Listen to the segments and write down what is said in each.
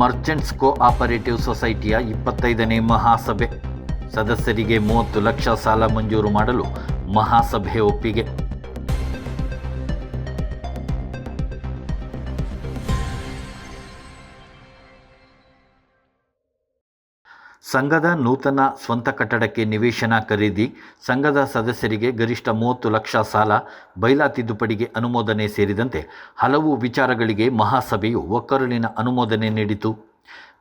Merchants cooperative ಸೊಸೈಟಿಯ ಇಪ್ಪತ್ತೈದನೇ ಮಹಾಸಭೆ. ಸದಸ್ಯರಿಗೆ ಮೂವತ್ತು ಲಕ್ಷ ಸಾಲ ಮಂಜೂರು ಮಾಡಲು ಮಹಾಸಭೆ ಒಪ್ಪಿಗೆ. ಸಂಘದ ನೂತನ ಸ್ವಂತ ಕಟ್ಟಡಕ್ಕೆ ನಿವೇಶನ ಖರೀದಿ, ಸಂಘದ ಸದಸ್ಯರಿಗೆ ಗರಿಷ್ಠ ಮೂವತ್ತು ಲಕ್ಷ ಸಾಲ, ಬೈಲಾ ತಿದ್ದುಪಡಿಗೆ ಅನುಮೋದನೆ ಸೇರಿದಂತೆ ಹಲವು ವಿಚಾರಗಳಿಗೆ ಮಹಾಸಭೆಯು ಒಕ್ಕರುಳಿನ ಅನುಮೋದನೆ ನೀಡಿತು.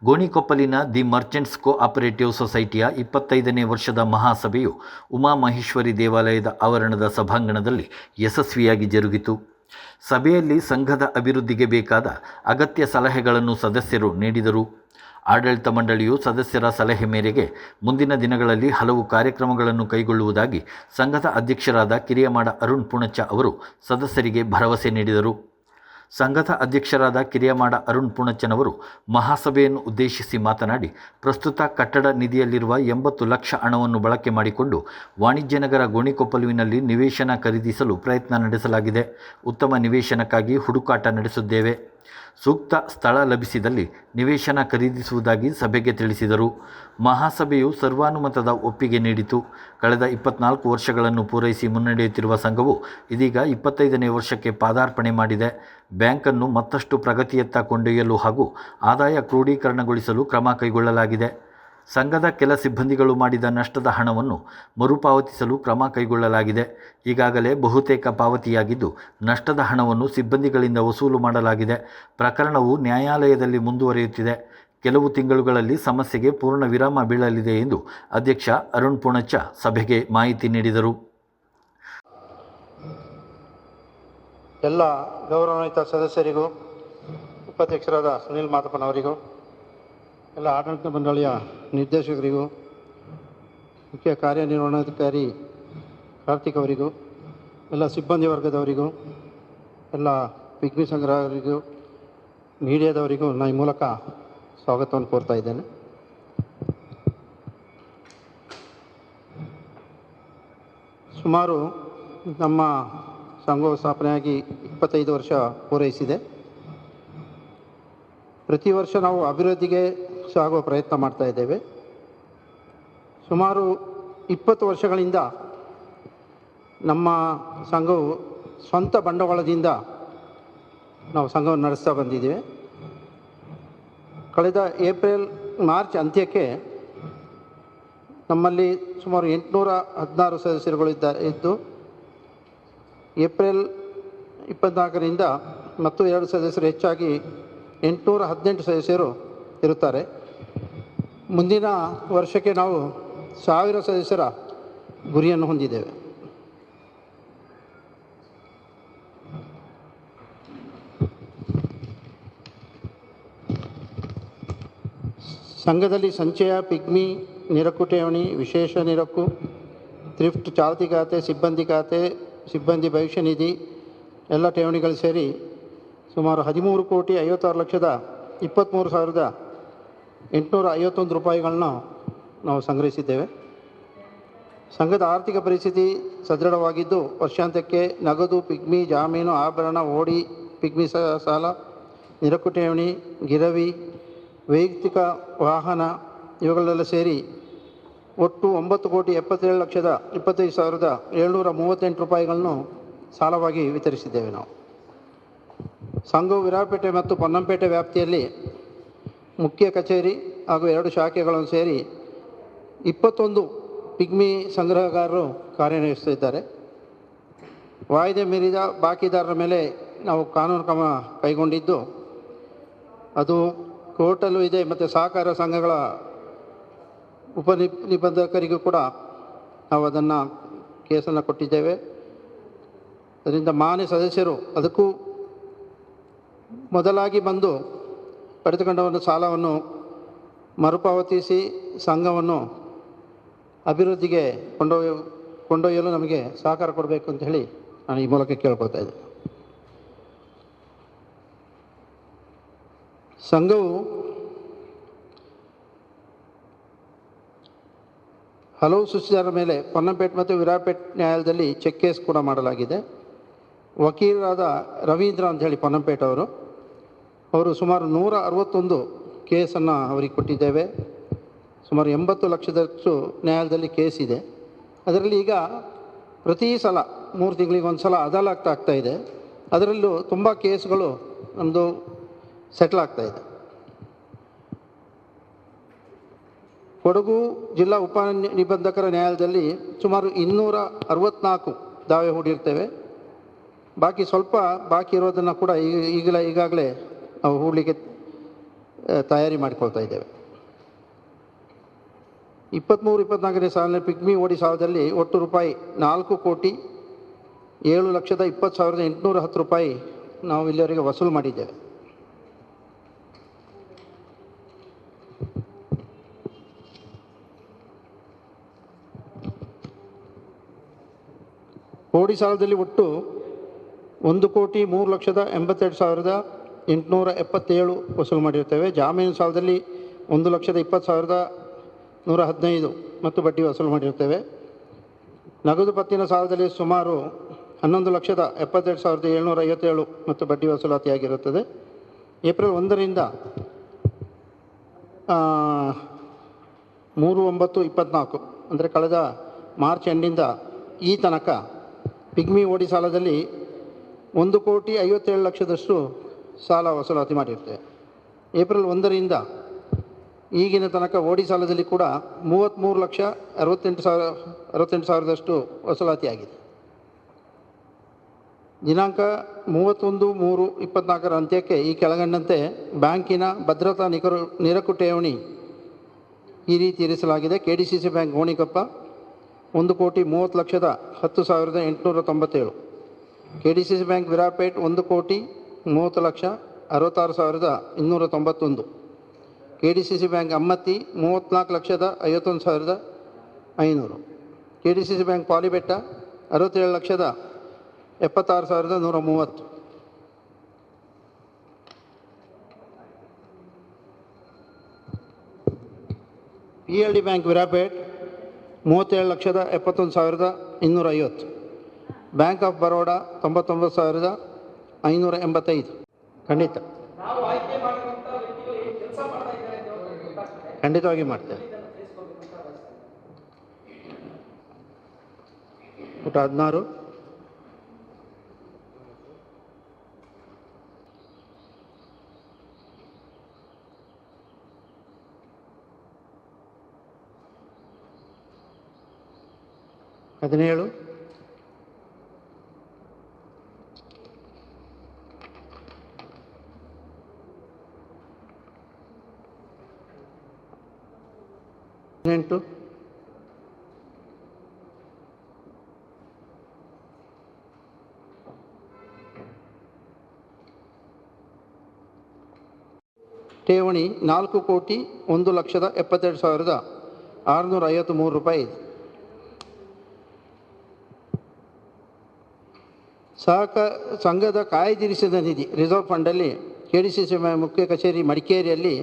ಗೋಣಿಕೊಪ್ಪಲಿನ ದಿ ಮರ್ಚೆಂಟ್ಸ್ ಕೋ ಆಪರೇಟಿವ್ ಸೊಸೈಟಿಯ ಇಪ್ಪತ್ತೈದನೇ ವರ್ಷದ ಮಹಾಸಭೆಯು ಉಮಾಮಹೇಶ್ವರಿ ದೇವಾಲಯದ ಆವರಣದ ಸಭಾಂಗಣದಲ್ಲಿ ಯಶಸ್ವಿಯಾಗಿ ಜರುಗಿತು. ಸಭೆಯಲ್ಲಿ ಸಂಘದ ಅಭಿವೃದ್ಧಿಗೆ ಬೇಕಾದ ಅಗತ್ಯ ಸಲಹೆಗಳನ್ನು ಸದಸ್ಯರು ನೀಡಿದರು. ಆಡಳಿತ ಮಂಡಳಿಯು ಸದಸ್ಯರ ಸಲಹೆ ಮೇರೆಗೆ ಮುಂದಿನ ದಿನಗಳಲ್ಲಿ ಹಲವು ಕಾರ್ಯಕ್ರಮಗಳನ್ನು ಕೈಗೊಳ್ಳುವುದಾಗಿ ಸಂಘದ ಅಧ್ಯಕ್ಷರಾದ ಕಿರಿಯಮಾಡ ಅರುಣ್ ಪುಣಚ್ಚ ಅವರು ಸದಸ್ಯರಿಗೆ ಭರವಸೆ ನೀಡಿದರು. ಸಂಘದ ಅಧ್ಯಕ್ಷರಾದ ಕಿರಿಯಮಾಡ ಅರುಣ್ ಪುಣಚ್ಚನವರು ಮಹಾಸಭೆಯನ್ನು ಉದ್ದೇಶಿಸಿ ಮಾತನಾಡಿ, ಪ್ರಸ್ತುತ ಕಟ್ಟಡ ನಿಧಿಯಲ್ಲಿರುವ ಎಂಬತ್ತು ಲಕ್ಷ ಹಣವನ್ನು ಬಳಕೆ ಮಾಡಿಕೊಂಡು ವಾಣಿಜ್ಯ ನಗರ ಗೋಣಿಕೊಪ್ಪಲುವಿನಲ್ಲಿ ನಿವೇಶನ ಖರೀದಿಸಲು ಪ್ರಯತ್ನ ನಡೆಸಲಾಗಿದೆ. ಉತ್ತಮ ನಿವೇಶನಕ್ಕಾಗಿ ಹುಡುಕಾಟ ನಡೆಸಿದ್ದೇವೆ ಸೂಕ್ತ ಸ್ಥಳ ಲಭಿಸಿದಲ್ಲಿ ನಿವೇಶನ ಖರೀದಿಸುವುದಾಗಿ ಸಭೆಗೆ ತಿಳಿಸಿದರು. ಮಹಾಸಭೆಯು ಸರ್ವಾನುಮತದ ಒಪ್ಪಿಗೆ ನೀಡಿತು. ಕಳೆದ ಇಪ್ಪತ್ನಾಲ್ಕು ವರ್ಷಗಳನ್ನು ಪೂರೈಸಿ ಮುನ್ನಡೆಯುತ್ತಿರುವ ಸಂಘವು ಇದೀಗ ಇಪ್ಪತ್ತೈದನೇ ವರ್ಷಕ್ಕೆ ಪಾದಾರ್ಪಣೆ ಮಾಡಿದೆ. ಬ್ಯಾಂಕನ್ನು ಮತ್ತಷ್ಟು ಪ್ರಗತಿಯತ್ತ ಕೊಂಡೊಯ್ಯಲು ಹಾಗೂ ಆದಾಯ ಕ್ರೋಢೀಕರಣಗೊಳಿಸಲು ಕ್ರಮ ಕೈಗೊಳ್ಳಲಾಗಿದೆ. ಸಂಘದ ಕೆಲ ಸಿಬ್ಬಂದಿಗಳು ಮಾಡಿದ ನಷ್ಟದ ಹಣವನ್ನು ಮರುಪಾವತಿಸಲು ಕ್ರಮ ಕೈಗೊಳ್ಳಲಾಗಿದೆ. ಈಗಾಗಲೇ ಬಹುತೇಕ ಪಾವತಿಯಾಗಿದ್ದು, ನಷ್ಟದ ಹಣವನ್ನು ಸಿಬ್ಬಂದಿಗಳಿಂದ ವಸೂಲು ಮಾಡಲಾಗಿದೆ. ಪ್ರಕರಣವು ನ್ಯಾಯಾಲಯದಲ್ಲಿ ಮುಂದುವರಿಯುತ್ತಿದೆ. ಕೆಲವು ತಿಂಗಳುಗಳಲ್ಲಿ ಸಮಸ್ಯೆಗೆ ಪೂರ್ಣ ವಿರಾಮ ಬೀಳಲಿದೆ ಎಂದು ಅಧ್ಯಕ್ಷ ಅರುಣ್ ಪುಣಚ್ಚ ಸಭೆಗೆ ಮಾಹಿತಿ ನೀಡಿದರು. ಎಲ್ಲ ಗೌರವಾನ್ವಿತ ಸದಸ್ಯರಿಗೂ, ಉಪಾಧ್ಯಕ್ಷರಾದ ಸುನೀಲ್ ಮಾತಪ್ಪನವರಿಗೂ ಎಲ್ಲ ಆಡಳಿತ ಮಂಡಳಿಯ ನಿರ್ದೇಶಕರಿಗೂ, ಮುಖ್ಯ ಕಾರ್ಯನಿರ್ವಹಣಾಧಿಕಾರಿ ಕಾರ್ತಿಕ್ ಅವರಿಗೂ, ಎಲ್ಲ ಸಿಬ್ಬಂದಿ ವರ್ಗದವರಿಗೂ, ಎಲ್ಲ ಪಿಗ್ಮಿ ಸಂಗ್ರಹಿಗೂ ಮೀಡಿಯಾದವರಿಗೂ ನಾನು ಈ ಮೂಲಕ ಸ್ವಾಗತವನ್ನು ಕೋರ್ತಾ ಇದ್ದೇನೆ. ಸುಮಾರು ನಮ್ಮ ಸಂಘವು ಸ್ಥಾಪನೆಯಾಗಿ ಇಪ್ಪತ್ತೈದು ವರ್ಷ ಪೂರೈಸಿದೆ. ಪ್ರತಿ ವರ್ಷ ನಾವು ಅಭಿವೃದ್ಧಿಗೆ ಸಾಗುವ ಪ್ರಯತ್ನ ಮಾಡ್ತಾ ಇದ್ದೇವೆ. ಸುಮಾರು ಇಪ್ಪತ್ತು ವರ್ಷಗಳಿಂದ ನಮ್ಮ ಸಂಘವು ಸ್ವಂತ ಬಂಡವಾಳದಿಂದ ನಾವು ಸಂಘವನ್ನು ನಡೆಸ್ತಾ ಬಂದಿದ್ದೇವೆ. ಕಳೆದ ಏಪ್ರಿಲ್, ಮಾರ್ಚ್ ಅಂತ್ಯಕ್ಕೆ ನಮ್ಮಲ್ಲಿ ಸುಮಾರು ಎಂಟುನೂರ ಹದಿನಾರು ಸದಸ್ಯರುಗಳು ಇದ್ದಾರೆ ಇದ್ದು ಏಪ್ರಿಲ್ ಇಪ್ಪತ್ನಾಲ್ಕರಿಂದ ಮತ್ತು ಎರಡು ಸದಸ್ಯರು ಹೆಚ್ಚಾಗಿ ಎಂಟುನೂರ ಹದಿನೆಂಟು ಸದಸ್ಯರು ಇರುತ್ತಾರೆ. ಮುಂದಿನ ವರ್ಷಕ್ಕೆ ನಾವು ಸಾವಿರ ಸದಸ್ಯರ ಗುರಿಯನ್ನು ಹೊಂದಿದ್ದೇವೆ. ಸಂಘದಲ್ಲಿ ಸಂಚಯ, ಪಿಗ್ಮಿ ನಿರಕ್ಕು ಠೇವಣಿ ವಿಶೇಷ ನಿರಕು ಥ್ರಿಫ್ಟ್, ಚಾಲ್ತಿ ಖಾತೆ, ಸಿಬ್ಬಂದಿ ಖಾತೆ, ಸಿಬ್ಬಂದಿ ಭವಿಷ್ಯ ನಿಧಿ ಎಲ್ಲ ಠೇವಣಿಗಳು ಸೇರಿ ಸುಮಾರು ಹದಿಮೂರು ಕೋಟಿ ಐವತ್ತಾರು ಲಕ್ಷದ ಇಪ್ಪತ್ತ್ಮೂರು ಸಾವಿರದ ಎಂಟುನೂರ ಐವತ್ತೊಂದು ರೂಪಾಯಿಗಳನ್ನ ನಾವು ಸಂಗ್ರಹಿಸಿದ್ದೇವೆ. ಸಂಘದ ಆರ್ಥಿಕ ಪರಿಸ್ಥಿತಿ ಸದೃಢವಾಗಿದ್ದು, ವರ್ಷಾಂತ್ಯಕ್ಕೆ ನಗದು, ಪಿಗ್ಮಿ, ಜಾಮೀನು, ಆಭರಣ, ಓಡಿ, ಪಿಗ್ಮಿ ಸಾಲ ನಿರಕು ಠೇವಣಿ ಗಿರವಿ, ವೈಯಕ್ತಿಕ ವಾಹನ ಇವುಗಳೆಲ್ಲ ಸೇರಿ ಒಟ್ಟು ಒಂಬತ್ತು ಕೋಟಿ ಎಪ್ಪತ್ತೇಳು ಲಕ್ಷದ ಇಪ್ಪತ್ತೈದು ಸಾವಿರದ ಏಳ್ನೂರ ಮೂವತ್ತೆಂಟು ರೂಪಾಯಿಗಳನ್ನು ಸಾಲವಾಗಿ ವಿತರಿಸಿದ್ದೇವೆ ನಾವು. ಸಂಘವು ವಿರಾಪೇಟೆ ಮತ್ತು ಪೊನ್ನಂಪೇಟೆ ವ್ಯಾಪ್ತಿಯಲ್ಲಿ ಮುಖ್ಯ ಕಚೇರಿ ಹಾಗೂ ಎರಡು ಶಾಖೆಗಳನ್ನು ಸೇರಿ ಇಪ್ಪತ್ತೊಂದು ಪಿಗ್ಮಿ ಸಂಗ್ರಹಗಾರರು ಕಾರ್ಯನಿರ್ವಹಿಸುತ್ತಿದ್ದಾರೆ. ವಾಯ್ದೆ ಮೀರಿದ ಬಾಕಿದಾರರ ಮೇಲೆ ನಾವು ಕಾನೂನು ಕ್ರಮ ಕೈಗೊಂಡಿದ್ದು, ಅದು ಕೋರ್ಟಲ್ಲೂ ಇದೆ ಮತ್ತು ಸಹಕಾರ ಸಂಘಗಳ ಉಪ ನಿಬಂಧಕರಿಗೂ ಕೂಡ ನಾವು ಅದನ್ನು ಕೇಸನ್ನು ಕೊಟ್ಟಿದ್ದೇವೆ. ಅದರಿಂದ ಮಾನ್ಯ ಸದಸ್ಯರು ಅದಕ್ಕೂ ಮೊದಲಾಗಿ ಬಂದು ಪಡೆದುಕೊಂಡ ಒಂದು ಸಾಲವನ್ನು ಮರುಪಾವತಿಸಿ ಸಂಘವನ್ನು ಅಭಿವೃದ್ಧಿಗೆ ಕೊಂಡೊಯ್ಯ ಕೊಂಡೊಯ್ಯಲು ನಮಗೆ ಸಹಕಾರ ಕೊಡಬೇಕು ಅಂತ ಹೇಳಿ ನಾನು ಈ ಮೂಲಕ ಕೇಳ್ಕೊಳ್ತಾ ಇದ್ದೆ. ಸಂಘವು ಹಲವು ಸುಸ್ತಿದಾರರ ಮೇಲೆ ಪೊನ್ನಂಪೇಟ್ ಮತ್ತು ವಿರಾಪೇಟ್ ನ್ಯಾಯಾಲಯದಲ್ಲಿ ಚೆಕ್ ಕೇಸ್ ಕೂಡ ಮಾಡಲಾಗಿದೆ. ವಕೀಲರಾದ ರವೀಂದ್ರ ಅಂತ ಹೇಳಿ ಪೊನ್ನಂಪೇಟ್ ಅವರು. ಅವರು ಸುಮಾರು ನೂರ ಅರವತ್ತೊಂದು ಕೇಸನ್ನು ಅವರಿಗೆ ಕೊಟ್ಟಿದ್ದೇವೆ. ಸುಮಾರು ಎಂಬತ್ತು ಲಕ್ಷದಷ್ಟು ನ್ಯಾಯಾಲಯದಲ್ಲಿ ಕೇಸ್ ಇದೆ. ಅದರಲ್ಲಿ ಈಗ ಪ್ರತಿ ಸಲ, ಮೂರು ತಿಂಗಳಿಗೆ ಒಂದು ಸಲ ಅದಾಲತ್ ಆಗ್ತಾ ಇದೆ. ಅದರಲ್ಲೂ ತುಂಬ ಕೇಸ್ಗಳು ನಮ್ಮದು ಸೆಟ್ಲ್ ಆಗ್ತಾ ಇದೆ. ಕೊಡಗು ಜಿಲ್ಲಾ ಉಪ ನಿಬಂಧಕರ ನ್ಯಾಯಾಲಯದಲ್ಲಿ ಸುಮಾರು ಇನ್ನೂರ ಅರವತ್ನಾಲ್ಕು ದಾವೆ ಹೂಡಿರ್ತೇವೆ. ಬಾಕಿ ಸ್ವಲ್ಪ ಬಾಕಿ ಇರೋದನ್ನು ಕೂಡ ಈಗ ಈಗಲೇ ಈಗಾಗಲೇ ನಾವು ಹೂಡಲಿಕ್ಕೆ ತಯಾರಿ ಮಾಡಿಕೊಳ್ತಾ ಇದ್ದೇವೆ. ಇಪ್ಪತ್ತ್ಮೂರು ಇಪ್ಪತ್ತ್ನಾಲ್ಕನೇ ಸಾಲಿನ ಪಿಗ್ಮಿ ಓಡಿ ಸಾಲದಲ್ಲಿ ಒಟ್ಟು ರೂಪಾಯಿ ನಾಲ್ಕು ಕೋಟಿ ಏಳು ಲಕ್ಷದ ಇಪ್ಪತ್ತು ಸಾವಿರದ ಎಂಟುನೂರ ಹತ್ತು ರೂಪಾಯಿ ನಾವು ಇಲ್ಲಿವರೆಗೆ ವಸೂಲು ಮಾಡಿದ್ದೇವೆ. ಕೋಡಿ ಸಾಲದಲ್ಲಿ ಒಟ್ಟು ಒಂದು ಕೋಟಿ ಮೂರು ಲಕ್ಷದ ಎಂಬತ್ತೆರಡು ಸಾವಿರದ ಎಂಟುನೂರ ಎಪ್ಪತ್ತೇಳು ವಸೂಲು ಮಾಡಿರ್ತೇವೆ ಜಾಮೀನು ಸಾಲದಲ್ಲಿ ಒಂದು ಲಕ್ಷದ ಇಪ್ಪತ್ತು ಸಾವಿರದ ನೂರ ಹದಿನೈದು ಮತ್ತು ಬಡ್ಡಿ ವಸೂಲು ಮಾಡಿರ್ತೇವೆ ನಗದು ಪತ್ತಿನ ಸಾಲದಲ್ಲಿ ಸುಮಾರು ಹನ್ನೊಂದು ಲಕ್ಷದ ಎಪ್ಪತ್ತೆರಡು ಸಾವಿರದ ಏಳ್ನೂರ ಐವತ್ತೇಳು ಮತ್ತು ಬಡ್ಡಿ ವಸೂಲಾತಿಯಾಗಿರುತ್ತದೆ. ಏಪ್ರಿಲ್ ಒಂದರಿಂದ ಮೂರು ಒಂಬತ್ತು ಇಪ್ಪತ್ತ್ನಾಲ್ಕು ಅಂದರೆ ಕಳೆದ ಮಾರ್ಚ್ ಎಂಡಿಂದ ಈ ತನಕ ಪಿಗ್ಮಿ ಓಡಿ ಸಾಲದಲ್ಲಿ ಒಂದು ಕೋಟಿ ಐವತ್ತೇಳು ಲಕ್ಷದಷ್ಟು ಸಾಲ ವಸೂಲಾತಿ ಮಾಡಿರುತ್ತೆ. ಏಪ್ರಿಲ್ ಒಂದರಿಂದ ಈಗಿನ ತನಕ ಓಡಿ ಸಾಲದಲ್ಲಿ ಕೂಡ ಮೂವತ್ತ್ಮೂರು ಲಕ್ಷ ಅರವತ್ತೆಂಟು ಸಾವಿರ, ಅರವತ್ತೆಂಟು ಸಾವಿರದಷ್ಟು ವಸೂಲಾತಿ ಆಗಿದೆ. ದಿನಾಂಕ ಮೂವತ್ತೊಂದು ಮೂರು ಇಪ್ಪತ್ನಾಲ್ಕರ ಅಂತ್ಯಕ್ಕೆ ಈ ಕೆಳಗಂಡಂತೆ ಬ್ಯಾಂಕಿನ ಭದ್ರತಾ ನಿಕರು ನಿರಕು ಠೇವಣಿ ಈ ರೀತಿ ಇರಿಸಲಾಗಿದೆ. K D C C bank Gonikoppa ಒಂದು ಕೋಟಿ ಮೂವತ್ತು ಲಕ್ಷದ ಹತ್ತು ಸಾವಿರದ ಎಂಟುನೂರ ತೊಂಬತ್ತೇಳು. K D C C bank Virajpet ಒಂದು ಕೋಟಿ ಮೂವತ್ತು ಲಕ್ಷ ಅರವತ್ತಾರು ಸಾವಿರದ ಇನ್ನೂರ ತೊಂಬತ್ತೊಂದು. K D C C bank Ammathi ಮೂವತ್ತ್ನಾಲ್ಕು ಲಕ್ಷದ ಐವತ್ತೊಂದು ಸಾವಿರದ ಐನೂರು. K D C C bank Palibetta ಅರವತ್ತೇಳು ಲಕ್ಷದ ಎಪ್ಪತ್ತಾರು ಸಾವಿರದ ನೂರ ಮೂವತ್ತು. P L D bank Virajpet ಮೂವತ್ತೇಳು ಲಕ್ಷದ ಎಪ್ಪತ್ತೊಂದು ಸಾವಿರದ ಇನ್ನೂರ ಐವತ್ತು. ಬ್ಯಾಂಕ್ ಆಫ್ ಬರೋಡಾ ತೊಂಬತ್ತೊಂಬತ್ತು ಸಾವಿರದ ಐನೂರ ಎಂಬತ್ತೈದು ಖಂಡಿತ. ಖಂಡಿತವಾಗಿ ಮಾಡ್ತೇವೆ. ಊಟ ಹದಿನಾರು. ಹದಿನೇಳು. ಹದಿನೆಂಟು. ಠೇವಣಿ ನಾಲ್ಕು ಕೋಟಿ ಒಂದು ಲಕ್ಷದ ಎಪ್ಪತ್ತೆರಡು ಸಾವಿರದ ಆರುನೂರ ಐವತ್ತು ಮೂರು ರೂಪಾಯಿ. ಸಹಕ ಸಂಘದ ಕಾಯ್ದಿರಿಸಿದ ನಿಧಿ, ರಿಸರ್ವ್ ಫಂಡಲ್ಲಿ ಕೆ ಡಿ ಸಿ ಸಿ ಮುಖ್ಯ ಕಚೇರಿ ಮಡಿಕೇರಿಯಲ್ಲಿ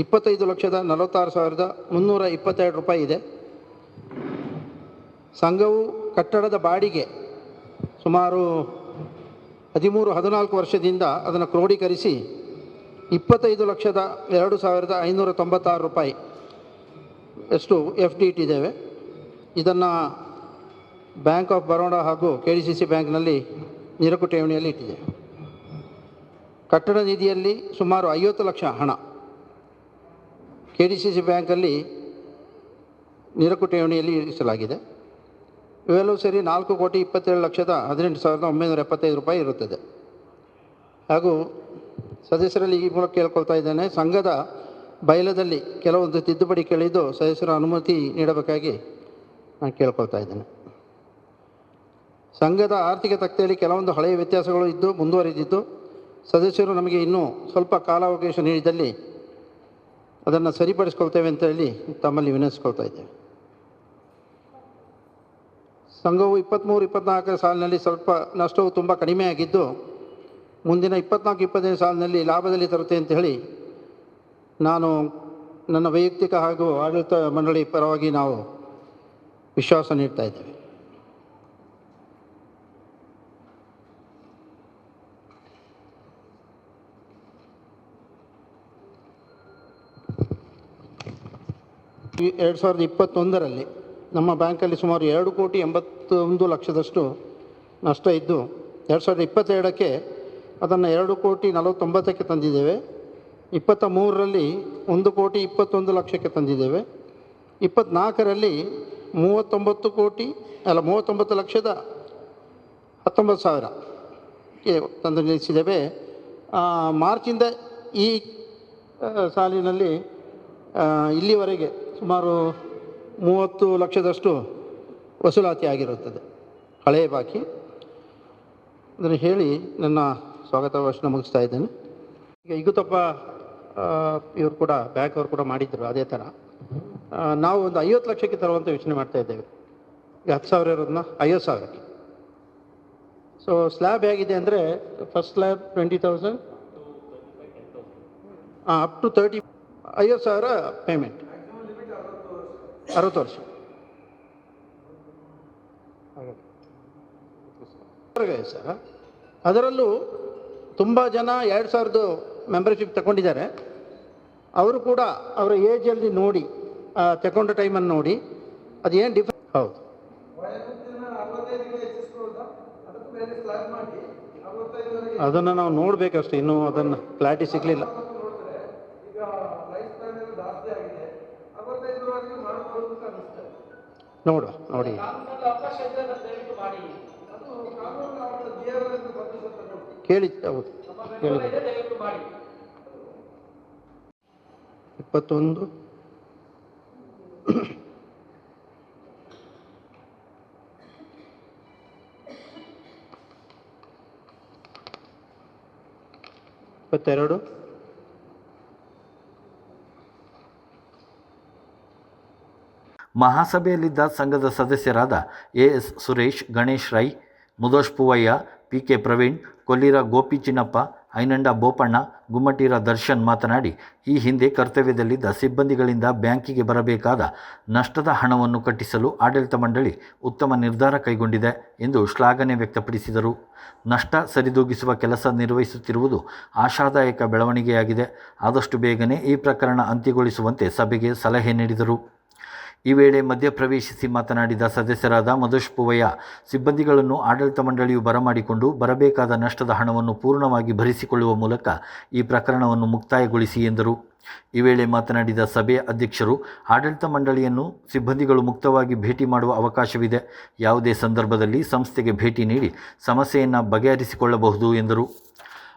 ಇಪ್ಪತ್ತೈದು ಲಕ್ಷದ ನಲವತ್ತಾರು ಸಾವಿರದ ಮುನ್ನೂರ ಇಪ್ಪತ್ತೆರಡು ರೂಪಾಯಿ ಇದೆ. ಸಂಘವು ಕಟ್ಟಡದ ಬಾಡಿಗೆ ಸುಮಾರು ಹದಿಮೂರು, ಹದಿನಾಲ್ಕು ವರ್ಷದಿಂದ ಅದನ್ನು ಕ್ರೋಢೀಕರಿಸಿ ಇಪ್ಪತ್ತೈದು ಲಕ್ಷದ ಎರಡು ಸಾವಿರದ ಐನೂರ ತೊಂಬತ್ತಾರು ರೂಪಾಯಿ ಎಷ್ಟು ಎಫ್ ಡಿ ಇಟ್ಟಿದ್ದೇವೆ ಇದನ್ನು ಬ್ಯಾಂಕ್ ಆಫ್ ಬರೋಡಾ ಹಾಗೂ ಕೆ ಡಿ ಸಿ ಸಿ ಬ್ಯಾಂಕ್ನಲ್ಲಿ ನಿರಕು ಠೇವಣಿಯಲ್ಲಿ ಇಟ್ಟಿದೆ ಕಟ್ಟಡ ನಿಧಿಯಲ್ಲಿ ಸುಮಾರು ಐವತ್ತು ಲಕ್ಷ ಹಣ. ಕೆ ಡಿ ಸಿ ಸಿ ಬ್ಯಾಂಕಲ್ಲಿ ನಿರಕು ಠೇವಣಿಯಲ್ಲಿ ಇರಿಸಲಾಗಿದೆ. ಇವೆಲ್ಲವೂ ಸೇರಿ ನಾಲ್ಕು ಕೋಟಿ ಇಪ್ಪತ್ತೇಳು ಲಕ್ಷದ ಹದಿನೆಂಟು ಸಾವಿರದ ಒಂಬೈನೂರ ಎಪ್ಪತ್ತೈದು ರೂಪಾಯಿ ಇರುತ್ತದೆ. ಹಾಗೂ ಸದಸ್ಯರಲ್ಲಿ ಈ ಮೂಲಕ ಕೇಳ್ಕೊಳ್ತಾ ಇದ್ದೇನೆ, ಸಂಘದ ಬಯಲದಲ್ಲಿ ಕೆಲವೊಂದು ತಿದ್ದುಪಡಿ ಕೇಳಿದ್ದು ಸದಸ್ಯರ ಅನುಮತಿ ನೀಡಬೇಕಾಗಿ ನಾನು ಕೇಳ್ಕೊಳ್ತಾ ಇದ್ದೇನೆ. ಸಂಘದ ಆರ್ಥಿಕ ತಕ್ತೆಯಲ್ಲಿ ಕೆಲವೊಂದು ಹಳೆಯ ವ್ಯತ್ಯಾಸಗಳು ಇದ್ದು ಮುಂದುವರಿದಿದ್ದು, ಸದಸ್ಯರು ನಮಗೆ ಇನ್ನೂ ಸ್ವಲ್ಪ ಕಾಲಾವಕಾಶ ನೀಡಿದಲ್ಲಿ ಅದನ್ನು ಸರಿಪಡಿಸ್ಕೊಳ್ತೇವೆ ಅಂತ ಹೇಳಿ ತಮ್ಮಲ್ಲಿ ವಿನಂತಿಸ್ಕೊಳ್ತಾ ಇದ್ದೇವೆ. ಸಂಘವು ಇಪ್ಪತ್ತ್ಮೂರು ಇಪ್ಪತ್ನಾಲ್ಕನೇ ಸಾಲಿನಲ್ಲಿ ಸ್ವಲ್ಪ ನಷ್ಟವು ತುಂಬ ಕಡಿಮೆ ಆಗಿದ್ದು, ಮುಂದಿನ ಇಪ್ಪತ್ನಾಲ್ಕು ಇಪ್ಪತ್ತೈದು ಸಾಲಿನಲ್ಲಿ ಲಾಭದಲ್ಲಿ ತರುತ್ತೆ ಅಂತ ಹೇಳಿ ನಾನು ನನ್ನ ವೈಯಕ್ತಿಕ ಹಾಗೂ ಆಡಳಿತ ಮಂಡಳಿ ಪರವಾಗಿ ನಾವು ವಿಶ್ವಾಸ ನೀಡ್ತಾ ಇದ್ದೇವೆ. ಎರಡು ಸಾವಿರದ ಇಪ್ಪತ್ತೊಂದರಲ್ಲಿ ನಮ್ಮ ಬ್ಯಾಂಕಲ್ಲಿ ಸುಮಾರು ಎರಡು ಕೋಟಿ ಎಂಬತ್ತೊಂದು ಲಕ್ಷದಷ್ಟು ನಷ್ಟ ಇದ್ದು, ಎರಡು ಸಾವಿರದ ಇಪ್ಪತ್ತೆರಡಕ್ಕೆ ಅದನ್ನು ಎರಡು ಕೋಟಿ ನಲವತ್ತೊಂಬತ್ತಕ್ಕೆ ತಂದಿದ್ದೇವೆ. ಇಪ್ಪತ್ತ ಮೂರರಲ್ಲಿ ಒಂದು ಕೋಟಿ ಇಪ್ಪತ್ತೊಂದು ಲಕ್ಷಕ್ಕೆ ತಂದಿದ್ದೇವೆ. ಇಪ್ಪತ್ತ್ನಾಲ್ಕರಲ್ಲಿ ಮೂವತ್ತೊಂಬತ್ತು ಕೋಟಿ, ಅಲ್ಲ, ಮೂವತ್ತೊಂಬತ್ತು ಲಕ್ಷದ ಹತ್ತೊಂಬತ್ತು ಸಾವಿರಕ್ಕೆ ತಂದು ನಿಲ್ಲಿಸಿದ್ದೇವೆ. ಮಾರ್ಚಿಂದ ಈ ಸಾಲಿನಲ್ಲಿ ಇಲ್ಲಿವರೆಗೆ ಸುಮಾರು ಮೂವತ್ತು ಲಕ್ಷದಷ್ಟು ವಸೂಲಾತಿ ಆಗಿರುತ್ತದೆ. ಹಳೆಯ ಬಾಕಿ. ಅದನ್ನು ಹೇಳಿ ನನ್ನ ಸ್ವಾಗತ ಭಾಷಣ ಮುಗಿಸ್ತಾ ಇದ್ದೇನೆ. ಈಗ ಇಗುತಪ್ಪ ಇವರು ಕೂಡ ಬ್ಯಾಂಕ್ ಅವರು ಕೂಡ ಮಾಡಿದ್ದರು ಅದೇ ಥರ. ನಾವು ಒಂದು ಐವತ್ತು ಲಕ್ಷಕ್ಕೆ ತರುವಂಥ ಯೋಚನೆ ಮಾಡ್ತಾ ಇದ್ದೇವೆ. ಈಗ ಹತ್ತು ಸಾವಿರ ಇರೋದನ್ನ ಐವತ್ತು ಸಾವಿರಕ್ಕೆ. ಸೊ ಸ್ಲ್ಯಾಬ್ ಹೇಗಿದೆ ಅಂದರೆ first slab twenty thousand up to thirty ಐವತ್ತು ಸಾವಿರ ಪೇಮೆಂಟ್ ಅರವತ್ತು ವರ್ಷ ಅದರಲ್ಲೂ ತುಂಬ ಜನ ಎರಡು ಸಾವಿರದ ಮೆಂಬರ್ಶಿಪ್ ತಗೊಂಡಿದ್ದಾರೆ. ಅವರು ಕೂಡ ಅವರ ಏಜಲ್ಲಿ ನೋಡಿ ತಗೊಂಡ ಟೈಮನ್ನು ನೋಡಿ ಅದೇನು ಡಿಫ್ರೆ ಹೌದು. ಅದನ್ನು ನಾವು ನೋಡಬೇಕಷ್ಟೇ, ಇನ್ನೂ ಅದನ್ನು ಕ್ಲಾರಿಟಿ ಸಿಗಲಿಲ್ಲ. ನೋಡುವ ನೋಡಿ. ಕೇಳಿ ಹೌದು ಕೇಳಿ. ಇಪ್ಪತ್ತೊಂದು. ಇಪ್ಪತ್ತೆರಡು. ಮಹಾಸಭೆಯಲ್ಲಿದ್ದ ಸಂಘದ ಸದಸ್ಯರಾದ A S Suresh, Ganesh Rai ಮುದೋಶ್ Poovaiah P K Praveen, Kollira Gopi Chinnappa Ainanda Bopanna, Gummattira Darshan ಮಾತನಾಡಿ, ಈ ಹಿಂದೆ ಕರ್ತವ್ಯದಲ್ಲಿದ್ದ ಸಿಬ್ಬಂದಿಗಳಿಂದ ಬ್ಯಾಂಕಿಗೆ ಬರಬೇಕಾದ ನಷ್ಟದ ಹಣವನ್ನು ಕಟ್ಟಿಸಲು ಆಡಳಿತ ಮಂಡಳಿ ಉತ್ತಮ ನಿರ್ಧಾರ ಕೈಗೊಂಡಿದೆ ಎಂದು ಶ್ಲಾಘನೆ ವ್ಯಕ್ತಪಡಿಸಿದರು. ನಷ್ಟ ಸರಿದೂಗಿಸುವ ಕೆಲಸ ನಿರ್ವಹಿಸುತ್ತಿರುವುದು ಆಶಾದಾಯಕ ಬೆಳವಣಿಗೆಯಾಗಿದೆ. ಆದಷ್ಟು ಬೇಗನೆ ಈ ಪ್ರಕರಣ ಅಂತ್ಯಗೊಳಿಸುವಂತೆ ಸಭೆಗೆ ಸಲಹೆ ನೀಡಿದರು. ಈ ವೇಳೆ ಮಧ್ಯಪ್ರವೇಶಿಸಿ ಮಾತನಾಡಿದ ಸದಸ್ಯರಾದ ಮಧುಶ್ ಪುವಯ್ಯ, ಸಿಬ್ಬಂದಿಗಳನ್ನು ಆಡಳಿತ ಮಂಡಳಿಯು ಬರಮಾಡಿಕೊಂಡು ಬರಬೇಕಾದ ನಷ್ಟದ ಹಣವನ್ನು ಪೂರ್ಣವಾಗಿ ಭರಿಸಿಕೊಳ್ಳುವ ಮೂಲಕ ಈ ಪ್ರಕರಣವನ್ನು ಮುಕ್ತಾಯಗೊಳಿಸಿ ಎಂದರು. ಈ ವೇಳೆ ಮಾತನಾಡಿದ ಸಭೆಯ ಅಧ್ಯಕ್ಷರು, ಆಡಳಿತ ಮಂಡಳಿಯನ್ನು ಸಿಬ್ಬಂದಿಗಳು ಮುಕ್ತವಾಗಿ ಭೇಟಿ ಮಾಡುವ ಅವಕಾಶವಿದೆ. ಯಾವುದೇ ಸಂದರ್ಭದಲ್ಲಿ ಸಂಸ್ಥೆಗೆ ಭೇಟಿ ನೀಡಿ ಸಮಸ್ಯೆಯನ್ನು ಬಗೆಹರಿಸಿಕೊಳ್ಳಬಹುದು ಎಂದರು.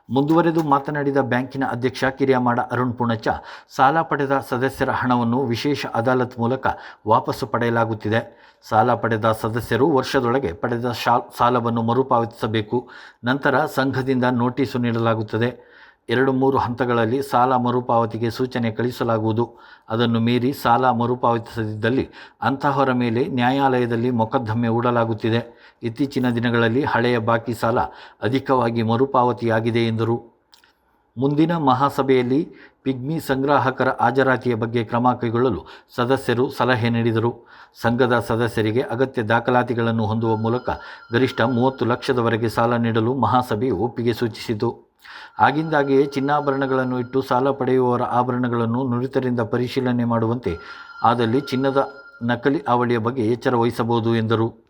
ಮುಂದುವರೆದು ಮಾತನಾಡಿದ ಬ್ಯಾಂಕಿನ ಅಧ್ಯಕ್ಷ ಕಿರಿಯಮಾಡ ಅರುಣ್ ಪುಣಚ ಸಾಲ ಪಡೆದ ಸದಸ್ಯರ ಹಣವನ್ನು ವಿಶೇಷ ಅದಾಲತ್ ಮೂಲಕ ವಾಪಸ್ಸು ಪಡೆಯಲಾಗುತ್ತಿದೆ. ಸಾಲ ಪಡೆದ ಸದಸ್ಯರು ವರ್ಷದೊಳಗೆ ಪಡೆದ ಶಾ ಸಾಲವನ್ನು ಮರುಪಾವತಿಸಬೇಕು. ನಂತರ ಸಂಘದಿಂದ ನೋಟಿಸು ನೀಡಲಾಗುತ್ತದೆ. ಎರಡು ಮೂರು ಹಂತಗಳಲ್ಲಿ ಸಾಲ ಮರುಪಾವತಿಗೆ ಸೂಚನೆ ಕಳಿಸಲಾಗುವುದು. ಅದನ್ನು ಮೀರಿ ಸಾಲ ಮರುಪಾವತಿಸದಿದ್ದಲ್ಲಿ ಅಂತಹವರ ಮೇಲೆ ನ್ಯಾಯಾಲಯದಲ್ಲಿ ಮೊಕದ್ದಮೆ ಹೂಡಲಾಗುತ್ತಿದೆ. ಇತ್ತೀಚಿನ ದಿನಗಳಲ್ಲಿ ಹಳೆಯ ಬಾಕಿ ಸಾಲ ಅಧಿಕವಾಗಿ ಮರುಪಾವತಿಯಾಗಿದೆ ಎಂದರು. ಮುಂದಿನ ಮಹಾಸಭೆಯಲ್ಲಿ ಪಿಗ್ಮಿ ಸಂಗ್ರಾಹಕರ ಹಾಜರಾತಿಯ ಬಗ್ಗೆ ಕ್ರಮ ಕೈಗೊಳ್ಳಲು ಸದಸ್ಯರು ಸಲಹೆ ನೀಡಿದರು. ಸಂಘದ ಸದಸ್ಯರಿಗೆ ಅಗತ್ಯ ದಾಖಲಾತಿಗಳನ್ನು ಹೊಂದುವ ಮೂಲಕ ಗರಿಷ್ಠ ಮೂವತ್ತು ಲಕ್ಷದವರೆಗೆ ಸಾಲ ನೀಡಲು ಮಹಾಸಭೆಯು ಒಪ್ಪಿಗೆ ಸೂಚಿಸಿತು. ಆಗಿಂದಾಗಿಯೇ ಚಿನ್ನಾಭರಣಗಳನ್ನು ಇಟ್ಟು ಸಾಲ ಪಡೆಯುವವರ ಆಭರಣಗಳನ್ನು ನುರಿತರಿಂದ ಪರಿಶೀಲನೆ ಮಾಡುವಂತೆ, ಆದಲ್ಲಿ ಚಿನ್ನದ ನಕಲಿ ಅವಳಿಯ ಬಗ್ಗೆ ಎಚ್ಚರ ವಹಿಸಬಹುದು ಎಂದರು.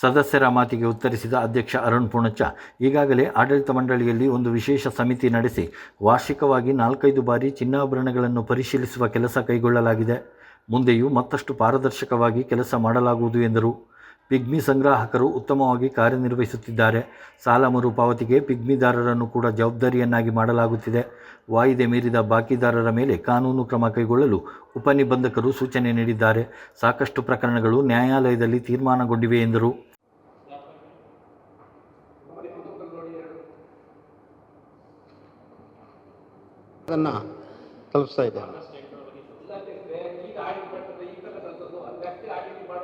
ಸದಸ್ಯರ ಮಾತಿಗೆ ಉತ್ತರಿಸಿದ ಅಧ್ಯಕ್ಷ ಅರುಣ್ ಪುಣಚ ಈಗಾಗಲೇ ಆಡಳಿತ ಮಂಡಳಿಯಲ್ಲಿ ಒಂದು ವಿಶೇಷ ಸಮಿತಿ ನಡೆಸಿ ವಾರ್ಷಿಕವಾಗಿ ನಾಲ್ಕೈದು ಬಾರಿ ಚಿನ್ನಾಭರಣಗಳನ್ನು ಪರಿಶೀಲಿಸುವ ಕೆಲಸ ಕೈಗೊಳ್ಳಲಾಗಿದೆ. ಮುಂದೆಯೂ ಮತ್ತಷ್ಟು ಪಾರದರ್ಶಕವಾಗಿ ಕೆಲಸ ಮಾಡಲಾಗುವುದು ಎಂದರು. ಪಿಗ್ಮಿ ಸಂಗ್ರಾಹಕರು ಉತ್ತಮವಾಗಿ ಕಾರ್ಯನಿರ್ವಹಿಸುತ್ತಿದ್ದಾರೆ. ಸಾಲ ಮರುಪಾವತಿಗೆ ಪಿಗ್ಮಿದಾರರನ್ನು ಕೂಡ ಜವಾಬ್ದಾರಿಯನ್ನಾಗಿ ಮಾಡಲಾಗುತ್ತಿದೆ. ವಾಯಿದೆ ಮೀರಿದ ಬಾಕಿದಾರರ ಮೇಲೆ ಕಾನೂನು ಕ್ರಮ ಕೈಗೊಳ್ಳಲು ಉಪನಿಬಂಧಕರು ಸೂಚನೆ ನೀಡಿದ್ದಾರೆ. ಸಾಕಷ್ಟು ಪ್ರಕರಣಗಳು ನ್ಯಾಯಾಲಯದಲ್ಲಿ ತೀರ್ಮಾನಗೊಂಡಿವೆ ಎಂದರು. ಅದನ್ನು ತಲುಪಿಸ್ತಾ ಇದ್ದೇವೆ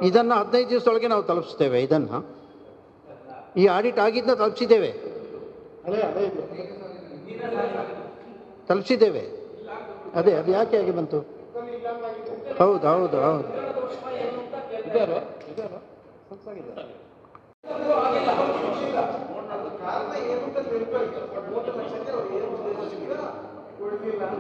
ಇದನ್ನು ಹದಿನೈದು ದಿವಸದೊಳಗೆ ನಾವು ತಲುಪಿಸ್ತೇವೆ, ಇದನ್ನು. ಈ ಆಡಿಟ್ ಆಗಿದ್ದನ್ನ ತಲುಪಿಸಿದ್ದೇವೆ. ತಲುಪಿಸಿದ್ದೇವೆ. ಅದೇ, ಅದು ಯಾಕೆ ಆಗಿ ಬಂತು? ಹೌದು ಹೌದು ಹೌದು.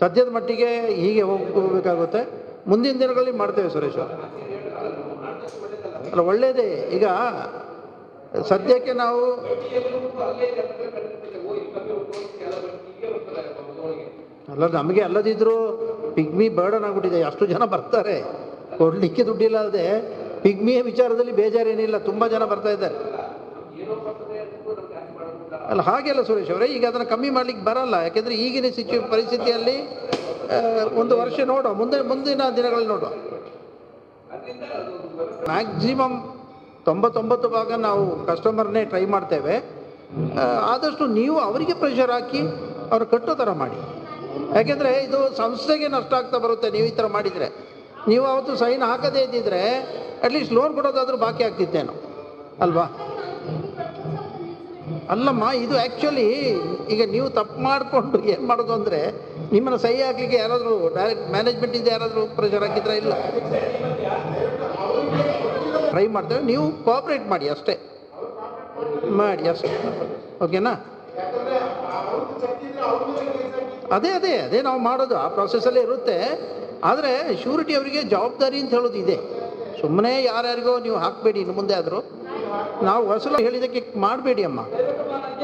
ಸದ್ಯದ ಮಟ್ಟಿಗೆ ಹೀಗೆ ಹೋಗಬೇಕಾಗುತ್ತೆ. ಮುಂದಿನ ದಿನಗಳಲ್ಲಿ ಮಾಡ್ತೇವೆ ಸುರೇಶ. ಅಲ್ಲ ಒಳ್ಳೆಯದೇ ಈಗ ಸದ್ಯಕ್ಕೆ ನಾವು ಅಲ್ಲ, ನಮಗೆ ಅಲ್ಲದಿದ್ದರೂ ಪಿಗ್ಮಿ ಬರ್ಡನ್ ಆಗ್ಬಿಟ್ಟಿದೆ. ಅಷ್ಟು ಜನ ಬರ್ತಾರೆ. ಕೊಡಲಿಕ್ಕೆ ದುಡ್ಡಿಲ್ಲ ಅಲ್ಲದೆ, ಪಿಗ್ಮಿಯ ವಿಚಾರದಲ್ಲಿ ಬೇಜಾರೇನಿಲ್ಲ. ತುಂಬ ಜನ ಬರ್ತಾ ಇದ್ದಾರೆ. ಅಲ್ಲ, ಹಾಗೆಲ್ಲ ಸುರೇಶ್ ಅವರೇ, ಈಗ ಅದನ್ನು ಕಮ್ಮಿ ಮಾಡ್ಲಿಕ್ಕೆ ಬರಲ್ಲ. ಯಾಕೆಂದರೆ ಈಗಿನ ಸಿಚು ಪರಿಸ್ಥಿತಿಯಲ್ಲಿ ಒಂದು ವರ್ಷ ನೋಡುವ. ಮುಂದೆ, ಮುಂದಿನ ದಿನಗಳಲ್ಲಿ ನೋಡುವ. ಮ್ಯಾಕ್ಸಿಮಮ್ ತೊಂಬತ್ತೊಂಬತ್ತು ಭಾಗ ನಾವು ಕಸ್ಟಮರ್ನೇ ಟ್ರೈ ಮಾಡ್ತೇವೆ. ಆದಷ್ಟು ನೀವು ಅವರಿಗೆ ಪ್ರೆಷರ್ ಹಾಕಿ ಅವ್ರು ಕಟ್ಟೋ ಥರ ಮಾಡಿ. ಯಾಕೆಂದರೆ ಇದು ಸಂಸ್ಥೆಗೆ ನಷ್ಟ ಆಗ್ತಾ ಬರುತ್ತೆ ನೀವು ಈ ಥರ ಮಾಡಿದರೆ. ನೀವು ಅವತ್ತು ಸೈನ್ ಹಾಕದೇ ಇದ್ದಿದ್ರೆ ಅಟ್ಲೀಸ್ಟ್ ಲೋನ್ ಕೊಡೋದಾದರೂ ಬಾಕಿ ಆಗ್ತಿತ್ತೇನೋ. ಅಲ್ವಾ? ಅಲ್ಲಮ್ಮ, ಇದು ಆ್ಯಕ್ಚುಲಿ ಈಗ ನೀವು ತಪ್ಪು ಮಾಡಿಕೊಂಡು ಏನು ಮಾಡೋದು ಅಂದರೆ ನಿಮ್ಮನ್ನು ಸಹಿ ಹಾಕ್ಲಿಕ್ಕೆ ಯಾರಾದರೂ ಡೈರೆಕ್ಟ್ ಮ್ಯಾನೇಜ್ಮೆಂಟಿಂದ ಯಾರಾದರೂ ಪ್ರೆಷರ್ ಹಾಕಿದ್ರೆ ಇಲ್ಲ? ಟ್ರೈ ಮಾಡ್ತೇವೆ. ನೀವು ಕೋಆಪ್ರೇಟ್ ಮಾಡಿ ಅಷ್ಟೇ. ಮಾಡಿ ಅಷ್ಟೇ. ಓಕೆನಾ ಅದೇ ಅದೇ ಅದೇ ನಾವು ಮಾಡೋದು. ಆ ಪ್ರೊಸೆಸಲ್ಲೇ ಇರುತ್ತೆ. ಆದರೆ ಶ್ಯೂರಿಟಿ ಅವರಿಗೆ ಜವಾಬ್ದಾರಿ ಅಂತ ಹೇಳೋದು ಇದೆ. ಸುಮ್ಮನೆ ಯಾರ್ಯಾರಿಗೋ ನೀವು ಹಾಕಬೇಡಿ ಇನ್ನು ಮುಂದೆ ಆದರೂ. ನಾವು ವಸೂಲು ಹೇಳಿದ್ದಕ್ಕೆ ಮಾಡಬೇಡಿ ಅಮ್ಮ.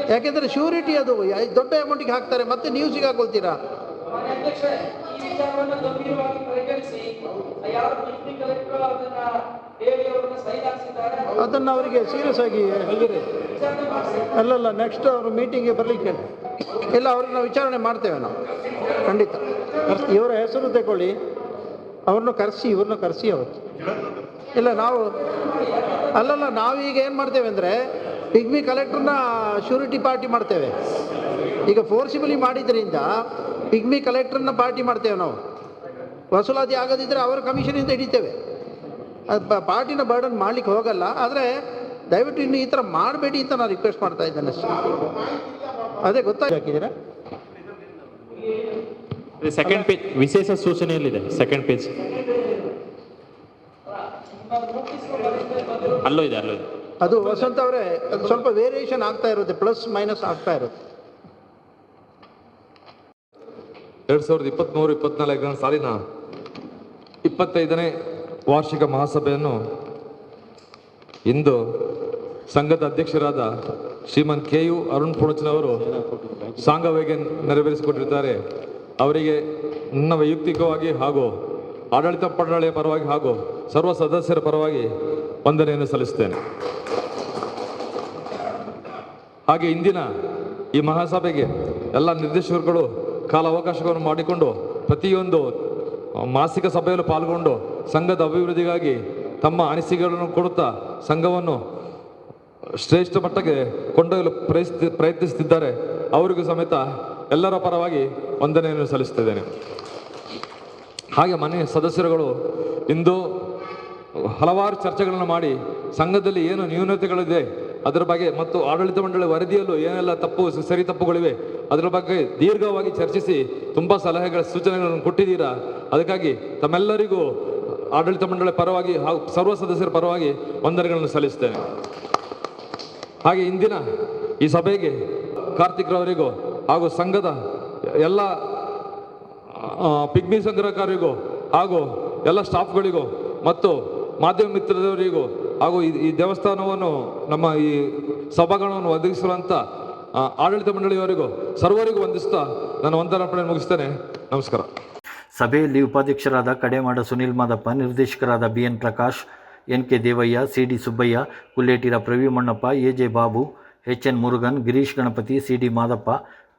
ಯಾಕೆಂದರೆ ಶ್ಯೂರಿಟಿ ಅದು. ದೊಡ್ಡ ಅಮೌಂಟಿಗೆ ಹಾಕ್ತಾರೆ ಮತ್ತೆ ನೀವು ಸಿಗಾಕೊಳ್ತೀರಾ? ಅದನ್ನ ಅವರಿಗೆ ಸೀರಿಯಸ್ ಆಗಿ ಅಲ್ಲಲ್ಲ ನೆಕ್ಸ್ಟ್ ಅವರು ಮೀಟಿಂಗ್ಗೆ ಬರಲಿಕ್ಕೆ ಹೇಳಿ. ಇಲ್ಲ ಅವ್ರನ್ನ ವಿಚಾರಣೆ ಮಾಡ್ತೇವೆ ನಾವು. ಖಂಡಿತ. ಇವರ ಹೆಸರು ತಗೊಳ್ಳಿ. ಅವ್ರನ್ನ ಕರೆಸಿ ಇವ್ರನ್ನ ಕರೆಸಿ ಅವತ್ತು. ಇಲ್ಲ ನಾವು ಅಲ್ಲಲ್ಲ ನಾವೀಗ ಏನು ಮಾಡ್ತೇವೆ ಅಂದರೆ ಪಿಗ್ಮಿ ಕಲೆಕ್ಟ್ರನ್ನ ಶ್ಯೂರಿಟಿ ಪಾರ್ಟಿ ಮಾಡ್ತೇವೆ. ಈಗ ಫೋರ್ಸಿಬಲಿ ಮಾಡಿದ್ರಿಂದ ಪಿಗ್ಮಿ ಕಲೆಕ್ಟ್ರನ್ನ ಪಾರ್ಟಿ ಮಾಡ್ತೇವೆ ನಾವು. ವಸೂಲಾತಿ ಆಗದಿದ್ದರೆ ಅವರ ಕಮಿಷನಿಂದ ಹಿಡಿತೇವೆ. ಅದು ಪಾರ್ಟಿನ ಬರ್ಡನ್ ಮಾಡ್ಲಿಕ್ಕೆ ಹೋಗಲ್ಲ, ಆದರೆ ದಯವಿಟ್ಟು ಇನ್ನು ಈ ಥರ ಮಾಡಬೇಡಿ ಅಂತ ನಾನು ರಿಕ್ವೆಸ್ಟ್ ಮಾಡ್ತಾ ಇದ್ದೇನೆ ಅಷ್ಟೇ. ಅದೇ ಗೊತ್ತಾಗಿ ಹಾಕಿದ್ದೀರಾ? ಸೆಕೆಂಡ್ ಪೇಜ್ ವಿಶೇಷ ಸೂಚನೆಯಲ್ಲಿದೆ ಸೆಕೆಂಡ್ ಪೇಜ್ ಅಲ್ಲೂ ಇದೆ ಅಲ್ಲೂ ಇದೆ. ಅದು ವಸಂತ ಅವರೇ ಸ್ವಲ್ಪ ವೇರಿಯೇಷನ್ ಆಗ್ತಾ ಇರುತ್ತೆ ಪ್ಲಸ್ ಮೈನಸ್ ಆಗ್ತಾ ಇರುತ್ತೆ. ಎರಡ್ ಸಾವಿರದ ಇಪ್ಪತ್ತ್ಮೂರು ಇಪ್ಪತ್ನಾಲ್ಕನೇ ಸಾಲಿನ ಇಪ್ಪತ್ತೈದನೇ ವಾರ್ಷಿಕ ಮಹಾಸಭೆಯನ್ನು ಇಂದು ಸಂಘದ ಅಧ್ಯಕ್ಷರಾದ ಶ್ರೀಮನ್ ಕೆ ಯು ಅರುಣ್ ಪುಣಚನವರು ಸಾಂಗವಾಗಿ ನೆರವೇರಿಸಿಕೊಟ್ಟಿದ್ದಾರೆ ಅವರಿಗೆ ನನ್ನ ವೈಯಕ್ತಿಕವಾಗಿ ಹಾಗೂ ಆಡಳಿತ ಪಡಳಿಯ ಪರವಾಗಿ ಹಾಗೂ ಸರ್ವ ಸದಸ್ಯರ ಪರವಾಗಿ ವಂದನೆಯನ್ನು ಸಲ್ಲಿಸುತ್ತೇನೆ. ಹಾಗೆ ಇಂದಿನ ಈ ಮಹಾಸಭೆಗೆ ಎಲ್ಲ ನಿರ್ದೇಶಕರುಗಳು ಕಾಲಾವಕಾಶವನ್ನು ಮಾಡಿಕೊಂಡು ಪ್ರತಿಯೊಂದು ಮಾಸಿಕ ಸಭೆಯಲ್ಲೂ ಪಾಲ್ಗೊಂಡು ಸಂಘದ ಅಭಿವೃದ್ಧಿಗಾಗಿ ತಮ್ಮ ಅನಿಸಿಕೆಗಳನ್ನು ಕೊಡುತ್ತಾ ಸಂಘವನ್ನು ಶ್ರೇಷ್ಠ ಮಟ್ಟಕ್ಕೆ ಕೊಂಡೊಯ್ಯಲು ಪ್ರಯತ್ನ ಪ್ರಯತ್ನಿಸುತ್ತಿದ್ದಾರೆ ಅವರಿಗೂ ಸಮೇತ ಎಲ್ಲರ ಪರವಾಗಿ ವಂದನೆಯನ್ನು ಸಲ್ಲಿಸುತ್ತಿದ್ದೇನೆ. ಹಾಗೆ ಮನೆ ಸದಸ್ಯರುಗಳು ಇಂದು ಹಲವಾರು ಚರ್ಚೆಗಳನ್ನು ಮಾಡಿ ಸಂಘದಲ್ಲಿ ಏನು ನ್ಯೂನತೆಗಳಿದೆ ಅದರ ಬಗ್ಗೆ ಮತ್ತು ಆಡಳಿತ ಮಂಡಳಿ ವರದಿಯಲ್ಲೂ ಏನೆಲ್ಲ ತಪ್ಪು ಸರಿ ತಪ್ಪುಗಳಿವೆ, ಅದರ ಬಗ್ಗೆ ದೀರ್ಘವಾಗಿ ಚರ್ಚಿಸಿ ತುಂಬ ಸಲಹೆಗಳ ಸೂಚನೆಗಳನ್ನು ಕೊಟ್ಟಿದ್ದೀರಾ? ಅದಕ್ಕಾಗಿ ತಮ್ಮೆಲ್ಲರಿಗೂ ಆಡಳಿತ ಮಂಡಳಿ ಪರವಾಗಿ ಹಾಗೂ ಸರ್ವ ಸದಸ್ಯರ ಪರವಾಗಿ ವಂದನೆಗಳನ್ನು ಸಲ್ಲಿಸ್ತೇನೆ ಹಾಗೆ ಇಂದಿನ ಈ ಸಭೆಗೆ ಕಾರ್ತಿಕ್ ರವರಿಗೂ ಹಾಗೂ ಸಂಘದ ಎಲ್ಲ ಪಿಗ್ಮಿ ಸಂಗ್ರಹಕಾರರಿಗೂ ಹಾಗೂ ಎಲ್ಲ ಸ್ಟಾಫ್ಗಳಿಗೂ ಮತ್ತು ಮಾಧ್ಯಮ ಮಿತ್ರದವರಿಗೂ ಹಾಗೂ ಈ- ದೇವಸ್ಥಾನವನ್ನು ನಮ್ಮ ಈ ಸಭಾಗಣವನ್ನು ಒದಗಿಸಿರುವಂಥ ಆಡಳಿತ ಮಂಡಳಿಯವರಿಗೂ ಸರ್ವರಿಗೂ ವಂದಿಸ್ತಾ ನಾನು ವಂದನಾರ್ಪಣೆ ಮುಗಿಸ್ತೇನೆ. ನಮಸ್ಕಾರ. ಸಭೆಯಲ್ಲಿ ಉಪಾಧ್ಯಕ್ಷರಾದ ಕಡೆಮಾಡ ಸುನಿಲ್ ಮಾದಪ್ಪ, ನಿರ್ದೇಶಕರಾದ B N Prakash N K Devaiah C D Subbaiah, Kulletira ಪ್ರವೀಮಣ್ಣಪ್ಪ A J Babu H N Murugan, Girish Ganapati C D Madappa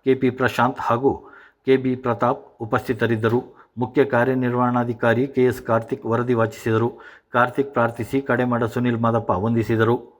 K P Prashanth ಹಾಗೂ ಕೆ ಬಿ ಪ್ರತಾಪ್ ಉಪಸ್ಥಿತರಿದ್ದರು. ಮುಖ್ಯ ಕಾರ್ಯನಿರ್ವಹಣಾಧಿಕಾರಿ ಕೆ ಎಸ್ ಕಾರ್ತಿಕ್ ವರದಿ ವಾಚಿಸಿದರು. ಕಾರ್ತಿಕ್ ಪ್ರಾರ್ಥಿಸಿ ಕಡೆಮಾಡ ಸುನಿಲ್ ಮಾದಪ್ಪ ವಂದಿಸಿದರು.